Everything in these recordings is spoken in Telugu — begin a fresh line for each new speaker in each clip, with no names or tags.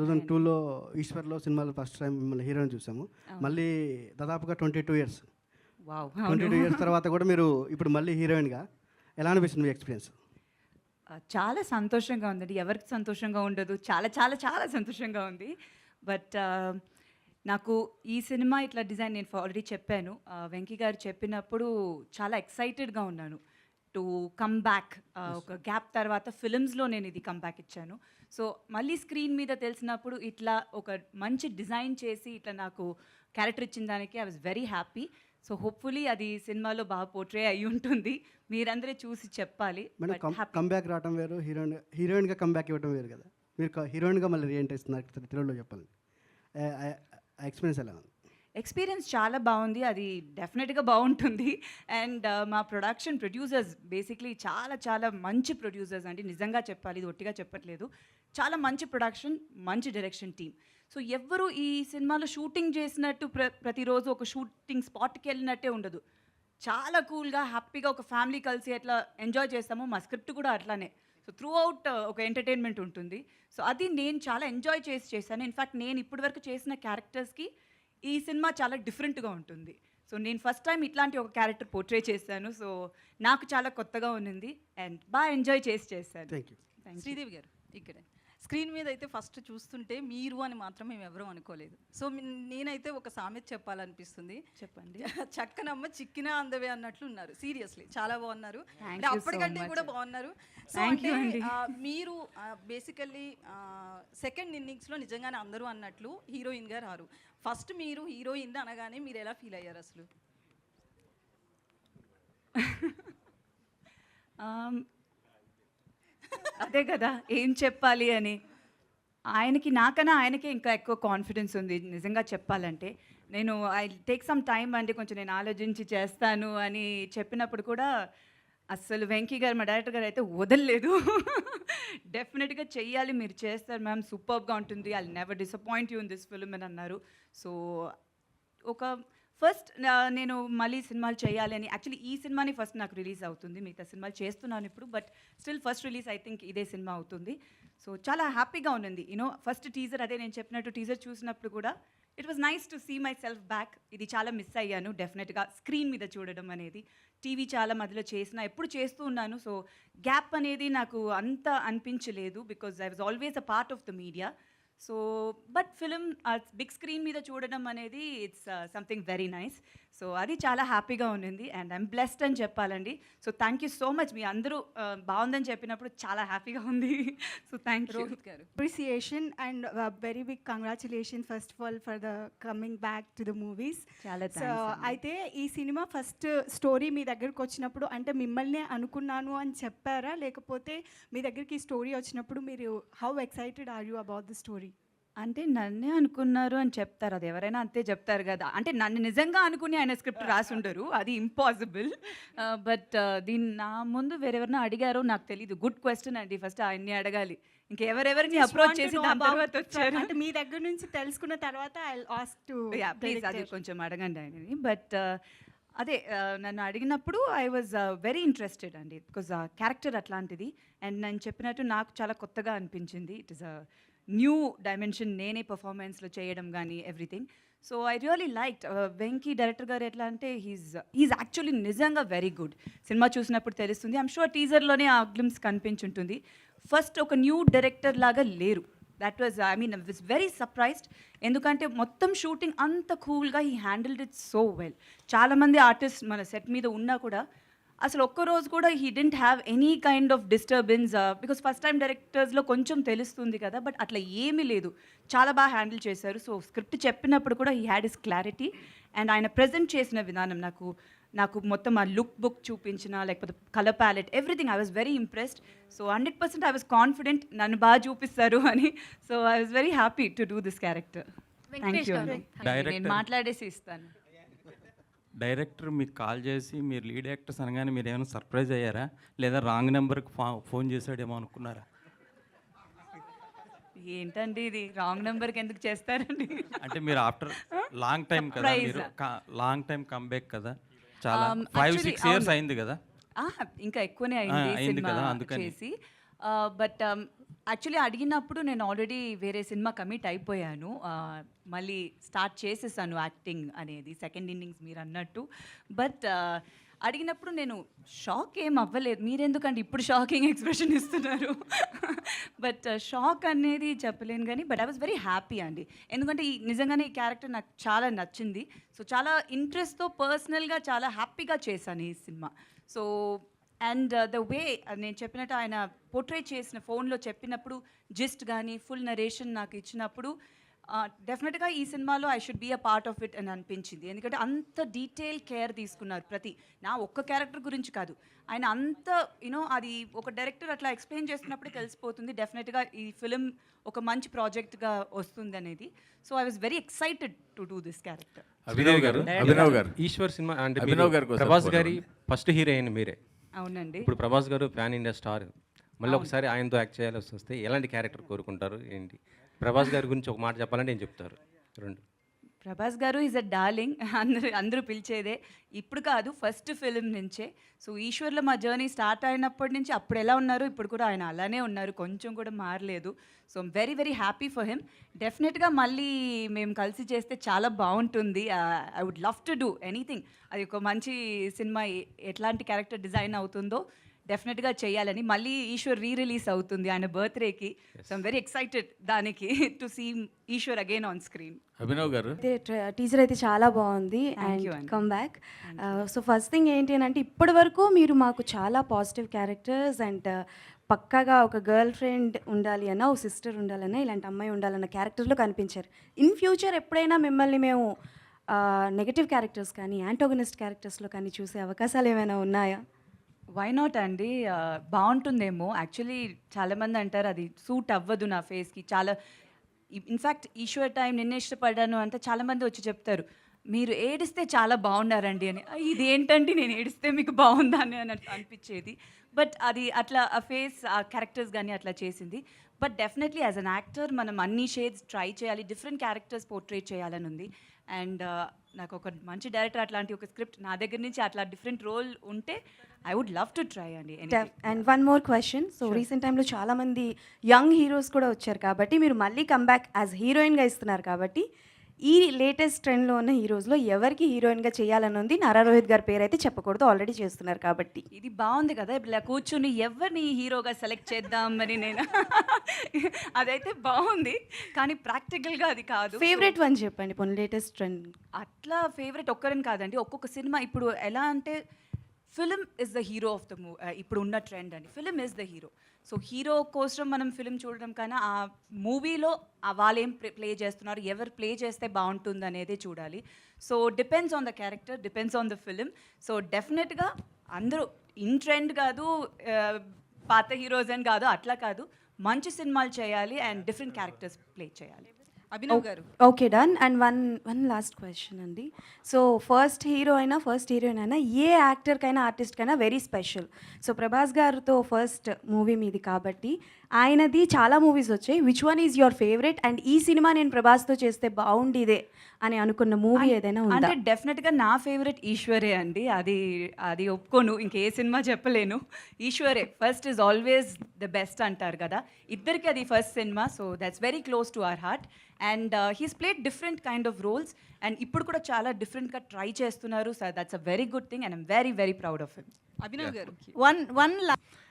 థౌజండ్ టూలో ఈశ్వర్లో సినిమాలో ఫస్ట్ టైం మిమ్మల్ని హీరోయిన్ చూసాము. మళ్ళీ దాదాపుగా twenty two years
wow
twenty two years తర్వాత కూడా మీరు ఇప్పుడు మళ్ళీ హీరోయిన్గా ఎలా అనిపిస్తుంది మీ ఎక్స్పీరియన్స్
చాలా సంతోషంగా ఉందండి. ఎవరికి సంతోషంగా ఉండదు? చాలా చాలా చాలా సంతోషంగా ఉంది. బట్ నాకు ఈ సినిమా ఇట్లా డిజైన్ నేను ఆల్రెడీ చెప్పాను. వెంకీ గారు చెప్పినప్పుడు చాలా ఎక్సైటెడ్గా ఉన్నాను. టు కమ్ బ్యాక్ ఒక గ్యాప్ తర్వాత ఫిలిమ్స్లో నేను ఇది కమ్ బ్యాక్ ఇచ్చాను. సో మళ్ళీ స్క్రీన్ మీద తెలిసినప్పుడు ఇట్లా ఒక మంచి డిజైన్ చేసి ఇట్లా నాకు క్యారెక్టర్ ఇచ్చిన దానికి I was very happy so hopefully అది సినిమాలో బాగా పోర్ట్రే అయి ఉంటుంది. మీరందరే చూసి చెప్పాలి.
కమ్బ్యాక్ రావడం వేరు హీరోయిన్ హీరోయిన్గా కమ్బ్యాక్ ఇవ్వడం వేరు కదా. మీరు హీరోయిన్గా మళ్ళీ రీఎంటర్ ఇస్తున్నారు తెలుగులో చెప్పాలి ఎక్స్పీరియన్స్ ఎలా ఉంది?
ఎక్స్పీరియన్స్ చాలా బాగుంది. అది డెఫినెట్గా బాగుంటుంది. అండ్ మా ప్రొడక్షన్ ప్రొడ్యూసర్స్ బేసిక్లీ చాలా చాలా మంచి ప్రొడ్యూసర్స్ అండి. నిజంగా చెప్పాలి ఇది ఒట్టిగా చెప్పట్లేదు. చాలా మంచి ప్రొడక్షన్ మంచి డైరెక్షన్ టీమ్. సో ఎవ్వరు ఈ సినిమాలో షూటింగ్ చేసినట్టు ప్ర ప్రతిరోజు ఒక షూటింగ్ స్పాట్కి వెళ్ళినట్టే ఉండదు. చాలా కూల్గా హ్యాపీగా ఒక ఫ్యామిలీ కలిసి ఎట్లా ఎంజాయ్ చేస్తామో మా స్క్రిప్ట్ కూడా అట్లానే. సో త్రూ అవుట్ ఒక ఎంటర్టైన్మెంట్ ఉంటుంది. సో అది నేను చాలా ఎంజాయ్ చేసి చేశాను. ఇన్ఫ్యాక్ట్ నేను ఇప్పటివరకు చేసిన క్యారెక్టర్స్కి ఈ సినిమా చాలా డిఫరెంట్గా ఉంటుంది. సో నేను ఫస్ట్ టైం ఇట్లాంటి ఒక క్యారెక్టర్ పోర్ట్రే చేశాను. సో నాకు చాలా కొత్తగా ఉన్నింది. అండ్ బాగా ఎంజాయ్ చేసి చేశాను.
శ్రీదేవి గారు ఇక్కడే. స్క్రీన్ మీద అయితే ఫస్ట్ చూస్తుంటే మీరు అని మాత్రం మేము ఎవరూ అనుకోలేదు. సో నేనైతే ఒక సామెత చెప్పాలనిపిస్తుంది.
చెప్పండి.
చక్కనమ్మ చిక్కినా అందవే అన్నట్లు ఉన్నారు. సీరియస్లీ చాలా బాగున్నారు. అప్పటికంటే. కూడా బాగున్నారు. సో అంటే మీరు బేసికల్లీ సెకండ్ ఇన్నింగ్స్లో నిజంగానే అందరూ అన్నట్లు హీరోయిన్గా రారు. ఫస్ట్ మీరు హీరోయిన్ అనగానే మీరు ఎలా ఫీల్ అయ్యారు అసలు?
Um, అదే కదా ఏం చెప్పాలి అని. ఆయనకి నాకన్నా ఆయనకే ఇంకా ఎక్కువ కాన్ఫిడెన్స్ ఉంది. నిజంగా చెప్పాలంటే నేను ఐ టేక్ సమ్ టైం అంటే కొంచెం నేను ఆలోచించి చేస్తాను అని చెప్పినప్పుడు కూడా అస్సలు వెంకీ గారు మా డైరెక్టర్ గారు అయితే వదలలేదు. డెఫినెట్గా చెయ్యాలి మీరు చేస్తారు మ్యామ్ సూపర్గా ఉంటుంది. I never disappoint you in this film అని అన్నారు. సో ఒక ఫస్ట్ నేను మళ్ళీ సినిమాలు చేయాలి అని యాక్చువల్లీ ఈ సినిమాని ఫస్ట్ నాకు రిలీజ్ అవుతుంది. మిగతా సినిమాలు చేస్తున్నాను ఇప్పుడు but still first release I think ఇదే సినిమా అవుతుంది. సో చాలా హ్యాపీగా ఉన్నింది. యూనో ఫస్ట్ టీజర్ అదే నేను చెప్పినట్టు టీజర్ చూసినప్పుడు కూడా it was nice to see myself back ఇది చాలా మిస్ అయ్యాను డెఫినెట్గా స్క్రీన్ మీద చూడడం అనేది. టీవీ చాలా మధ్యలో చేసిన ఎప్పుడు చేస్తూ ఉన్నాను. సో గ్యాప్ అనేది నాకు అంత అనిపించలేదు because I was always a part of the media so but film big screen మీద చూడడం అనేది it's something very nice so అది చాలా హ్యాపీగా ఉన్నింది. అండ్ ఐమ్ బ్లెస్డ్ అని చెప్పాలండి. So thank you so much మీ అందరూ uh, బాగుందని చెప్పినప్పుడు చాలా హ్యాపీగా ఉంది. సో థ్యాంక్ యూ
రోహిత్ గారు.
And uh, very big congratulations first of all for the coming back to the movies.
చాలా
సో అయితే ఈ సినిమా ఫస్ట్ స్టోరీ మీ దగ్గరకు వచ్చినప్పుడు అంటే మిమ్మల్ని అనుకున్నాను అని చెప్పారా? లేకపోతే మీ దగ్గరికి ఈ స్టోరీ వచ్చినప్పుడు మీరు how excited are you about the story
అంటే నన్నే అనుకున్నారు అని చెప్తారు. అది ఎవరైనా అంతే చెప్తారు కదా. అంటే నన్ను నిజంగా అనుకుని ఆయన స్క్రిప్ట్ రాసుండరు. అది ఇంపాసిబుల్ బట్ దీన్ని నా ముందు వేరెవరినో అడిగారో నాకు తెలియదు గుడ్ క్వశ్చన్ అండి. ఫస్ట్ ఆయన్ని అడగాలి. ఇంకెవరెవరిని అప్రోచ్ చేసి దాని తర్వాత వచ్చారు.
అంటే మీ దగ్గర నుంచి తెలుసుకున్న తర్వాత ఐ ఆస్క్ టు
ప్లీజ్ అది కొంచెం అడగండి ఆయనని. బట్ అదే నన్ను అడిగినప్పుడు ఐ వాజ్ వెరీ ఇంట్రెస్టెడ్ అండి. బికాజ్ ఆ క్యారెక్టర్ అట్లాంటిది. అండ్ నేను చెప్పినట్టు నాకు చాలా కొత్తగా అనిపించింది. ఇట్ ఇస్ న్యూ డైమెన్షన్ నేనే పర్ఫార్మెన్స్లో చేయడం కానీ everything so I really like Venky director గారు ఎట్లా అంటే హీస్ హీస్ యాక్చువల్లీ నిజంగా వెరీ గుడ్ సినిమా చూసినప్పుడు తెలుస్తుంది. ఐమ్ షూర్ టీజర్లోనే ఆ గ్లిమ్స్ కనిపించుంటుంది. ఫస్ట్ ఒక న్యూ డైరెక్టర్ లాగా లేరు. That was I mean was very surprised ఎందుకంటే మొత్తం షూటింగ్ అంత కూల్గా he handled it so well చాలామంది ఆర్టిస్ట్ మన సెట్ మీద ఉన్నా కూడా అసలు ఒక్క రోజు కూడా he didn't have any kind of disturbance because first time డైరెక్టర్స్లో కొంచెం తెలుస్తుంది కదా బట్ అట్లా ఏమీ లేదు. చాలా బాగా హ్యాండిల్ చేశారు. సో స్క్రిప్ట్ చెప్పినప్పుడు కూడా he had his clarity and ఆయన ప్రజెంట్ చేసిన విధానం నాకు నాకు మొత్తం ఆ లుక్ బుక్ చూపించిన లేకపోతే colour palette everything I was very impressed so hundred percent I was confident నన్ను బాగా చూపిస్తారు అని. So I was very happy to do this character thank you నేను. మాట్లాడేసి ఇస్తాను.
డైరెక్టర్ మీకు కాల్ చేసి మీరు లీడ్ యాక్టర్స్ అనగానే మీరు ఏమైనా సర్ప్రైజ్ అయ్యారా? లేదా రాంగ్ నెంబర్కి ఫోన్ చేశాడేమో అనుకున్నారా?
ఏంటండి ఇది? రాంగ్ నెంబర్కి ఎందుకు చేస్తారండి?
అంటే మీరు ఆఫ్టర్ లాంగ్ టైం కదా. మీరు లాంగ్ టైం కమ్బ్యాక్ కదా? చాలా ఫైవ్ సిక్స్ ఇయర్స్. అయింది కదా?
ఇంకా ఎక్కువనే అయింది సినిమా
కదా, అందుకని.
చేసి. బట్ యాక్చువల్లీ అడిగినప్పుడు నేను ఆల్రెడీ వేరే సినిమా కమిట్ అయిపోయాను. మళ్ళీ స్టార్ట్ చేసేసాను యాక్టింగ్ అనేది సెకండ్ ఇన్నింగ్స్ మీరు అన్నట్టు. బట్ అడిగినప్పుడు నేను షాక్ ఏం అవ్వలేదు. మీరెందుకంటే ఇప్పుడు షాకింగ్ ఎక్స్ప్రెషన్ ఇస్తున్నారు? బట్ షాక్ అనేది చెప్పలేను కానీ but I was very happy అండి. ఎందుకంటే ఈ నిజంగానే ఈ క్యారెక్టర్ నాకు చాలా నచ్చింది. సో చాలా ఇంట్రెస్ట్తో పర్సనల్గా చాలా హ్యాపీగా చేశాను ఈ cinema. So and the way నేను చెప్పినట్టు ఆయన పోర్ట్రేట్ చేసిన ఫోన్లో చెప్పినప్పుడు జిస్ట్ కానీ ఫుల్ నరేషన్ నాకు ఇచ్చినప్పుడు డెఫినెట్గా ఈ సినిమాలో I should be a part of it అని అనిపించింది. ఎందుకంటే అంత డీటెయిల్ కేర్ తీసుకున్నారు ప్రతి. నా ఒక్క క్యారెక్టర్ గురించి కాదు. ఆయన అంత యూనో అది ఒక డైరెక్టర్ అట్లా ఎక్స్ప్లెయిన్ చేస్తున్నప్పుడే తెలిసిపోతుంది. డెఫినెట్గా ఈ ఫిలిం ఒక మంచి ప్రాజెక్ట్గా వస్తుంది అనేది. So I was very excited to do this character
Abhinav గారు
అభినవ్ గారు.
ఈశ్వర్ సినిమా అంటే
అభినవ్ గారి
ప్రభాస్. గారి ఫస్ట్ హీరోయిన్ మీరే.
అవునండి.
ఇప్పుడు ప్రభాస్ గారు ప్యాన్ ఇండియా స్టార్. మళ్ళీ ఒకసారి ఆయనతో యాక్ట్ చేయాల్సి వస్తే ఎలాంటి క్యారెక్టర్ కోరుకుంటారు ఏంటి? ప్రభాస్ గారి గురించి ఒక మాట చెప్పాలంటే ఏం చెప్తారు? రెండు.
ప్రభాస్ గారు ఈజ్ అ డార్లింగ్. అందరూ అందరూ పిలిచేదే. ఇప్పుడు కాదు ఫస్ట్ ఫిలిం నుంచే. సో ఈశ్వర్లో మా జర్నీ స్టార్ట్ అయినప్పటి నుంచి అప్పుడు ఎలా ఉన్నారు? ఇప్పుడు కూడా ఆయన అలానే ఉన్నారు. కొంచెం కూడా మారలేదు. So very very happy for him డెఫినెట్గా మళ్ళీ మేము కలిసి చేస్తే చాలా బాగుంటుంది. I would love to do anything అది ఒక మంచి సినిమా. ఎట్లాంటి క్యారెక్టర్ డిజైన్ అవుతుందో డెఫినెట్గా చేయాలని మళ్ళీ ఈశ్వర్ రీ రిలీజ్ అవుతుంది ఆయన బర్త్డేకి సో ఐమ్ వెరీ ఎక్సైటెడ్ దానికి to see Eeshwar again on screen
Abhinav గారు?
అయితే టీజర్ అయితే చాలా బాగుంది. And. Come back so first thing ఏంటి అని అంటే ఇప్పటి వరకు మీరు మాకు చాలా పాజిటివ్ క్యారెక్టర్స్ అండ్ పక్కాగా ఒక గర్ల్ ఫ్రెండ్ ఉండాలి అన్న ఒక సిస్టర్ ఉండాలన్నా ఇలాంటి అమ్మాయి ఉండాలన్న క్యారెక్టర్లో కనిపించారు. ఇన్ ఫ్యూచర్ ఎప్పుడైనా మిమ్మల్ని మేము నెగటివ్ క్యారెక్టర్స్ కానీ యాంటోగనిస్ట్ క్యారెక్టర్స్లో కానీ చూసే అవకాశాలు ఏమైనా ఉన్నాయా?
వై నాట్ అండి? బాగుంటుందేమో. యాక్చువల్లీ చాలామంది అంటారు అది సూట్ అవ్వదు నా ఫేస్కి. చాలా ఇన్ఫ్యాక్ట్ ఈశ్వర్ టైం నిన్నే ఇష్టపడ్డాను అంటే చాలామంది వచ్చి చెప్తారు మీరు ఏడిస్తే చాలా బాగున్నారండి అని. ఇది ఏంటండి నేను ఏడిస్తే మీకు బాగుందని అని అనిపించేది. బట్ అది అట్లా ఆ ఫేస్ ఆ క్యారెక్టర్స్ కానీ అట్లా చేసింది. But definitely as an actor మనం అన్ని షేడ్స్ ట్రై చేయాలి. డిఫరెంట్ క్యారెక్టర్స్ పోర్ట్రేట్ చేయాలని ఉంది అండ్ నాకు ఒక మంచి డైరెక్టర్ అట్లాంటి ఒక స్క్రిప్ట్ నా దగ్గర నుంచి అట్లా డిఫరెంట్ రోల్ ఉంటే I would love to try అండి.
And one more question so recent టైంలో చాలా మంది యంగ్ హీరోస్ కూడా వచ్చారు కాబట్టి మీరు మళ్ళీ కమ్బ్యాక్ యాజ్ హీరోయిన్గా ఇస్తున్నారు కాబట్టి ఈ లేటెస్ట్ ట్రెండ్లో ఉన్న హీరోస్లో ఎవరికి హీరోయిన్గా చేయాలని ఉంది నారా రోహిత్ గారి పేరు అయితే చెప్పకూడదు ఆల్రెడీ చేస్తున్నారు కాబట్టి.
ఇది బాగుంది కదా ఇప్పుడు ఇలా కూర్చుని ఎవరిని హీరోగా సెలెక్ట్ చేద్దాం అని నేను అదైతే బాగుంది కానీ ప్రాక్టికల్గా అది కాదు.
ఫేవరెట్ వన్ చెప్పండి పోనీ లేటెస్ట్ ట్రెండ్.
అట్లా ఫేవరెట్ ఒక్కరని కాదండి ఒక్కొక్క సినిమా ఇప్పుడు ఎలా అంటే film is the hero of the మూ ఇప్పుడు ఉన్న ట్రెండ్ అండి film is the hero so hero కోసం మనం ఫిలిం చూడడం కన్నా ఆ మూవీలో వాళ్ళు ఏం ప్లే చేస్తున్నారు ఎవరు ప్లే చేస్తే బాగుంటుంది అనేది చూడాలి. So depends on the character depends on the film so డెఫినెట్గా అందరూ ఇన్ ట్రెండ్ కాదు uh, పాత హీరోస్ అని కాదు అట్లా కాదు. మంచి సినిమాలు చేయాలి అండ్ డిఫరెంట్ క్యారెక్టర్స్ ప్లే చేయాలి.
Abhinav garu.
Okay done. And one one last question అండి. సో ఫస్ట్ హీరో అయినా ఫస్ట్ హీరోయిన్ అయినా ఏ యాక్టర్కైనా ఆర్టిస్ట్కైనా వెరీ స్పెషల్ సో ప్రభాస్ గారితో ఫస్ట్ మూవీ మీది కాబట్టి ఆయనది చాలా మూవీస్ వచ్చాయి. Which one is your favourite and ఈ సినిమా నేను ప్రభాస్తో చేస్తే బాగుండేదే అని అనుకున్న మూవీ ఏదైనా ఉందా?
అంటే డెఫినెట్గా నా ఫేవరెట్ ఈశ్వరే అండి. అది అది ఒప్పుకోను. ఇంకే సినిమా చెప్పలేను. ఈశ్వరే first is always the best అంటారు కదా. ఇద్దరికి అది first cinema. So that's very close to our heart and he's played different kind of roles and ఇప్పుడు కూడా చాలా డిఫరెంట్గా ట్రై చేస్తున్నారు. So that's a very good thing and I'm very very proud of him
Abhinav garu
one one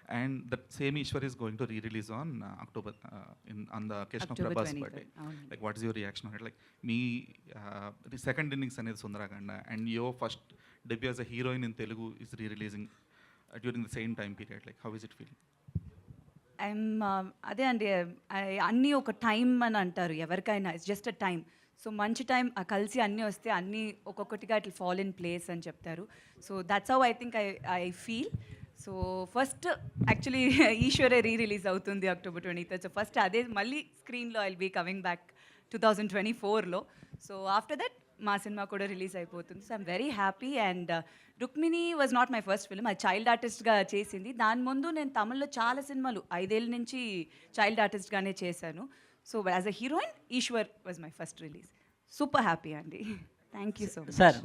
la-
and that same Ishwar is going to re-release on uh, October uh, in on the occasion
October
of Prabhas
23rd,
birthday.
అవును.
Like, what is your reaction on it? Like, me, uh, the second innings అనేది Sundarakanda and your first debut as a heroine in Telugu is re-releasing uh, during the same time period. Like, how is it feeling?
I'm అదే అండి I- అన్నీ ఒక టైం అని అంటారు ఎవరికైనా it's just a time so మంచి టైం కలిసి అన్నీ వస్తే అన్నీ ఒక్కొక్కటిగా ఇట్లా ఫాల్ ఇన్ ప్లేస్ అని చెప్తారు so that's how I think I I feel so first actually ఈశ్వరే re release అవుతుంది October twenty third so first అదే మళ్ళీ స్క్రీన్లో I'll be coming back two thousand twenty ఫోర్లో సో ఆఫ్టర్ దట్ మా సినిమా కూడా రిలీజ్ అయిపోతుంది. So I'm very happy and Rukmini was not my first film అది చైల్డ్ ఆర్టిస్ట్గా చేసింది. దాని ముందు నేను తమిళ్ళో చాలా సినిమాలు ఐదేళ్ళ నుంచి చైల్డ్ ఆర్టిస్ట్గానే చేశాను. So as a heroine Eeshwar was my first release super happy అండి thank you so much
sir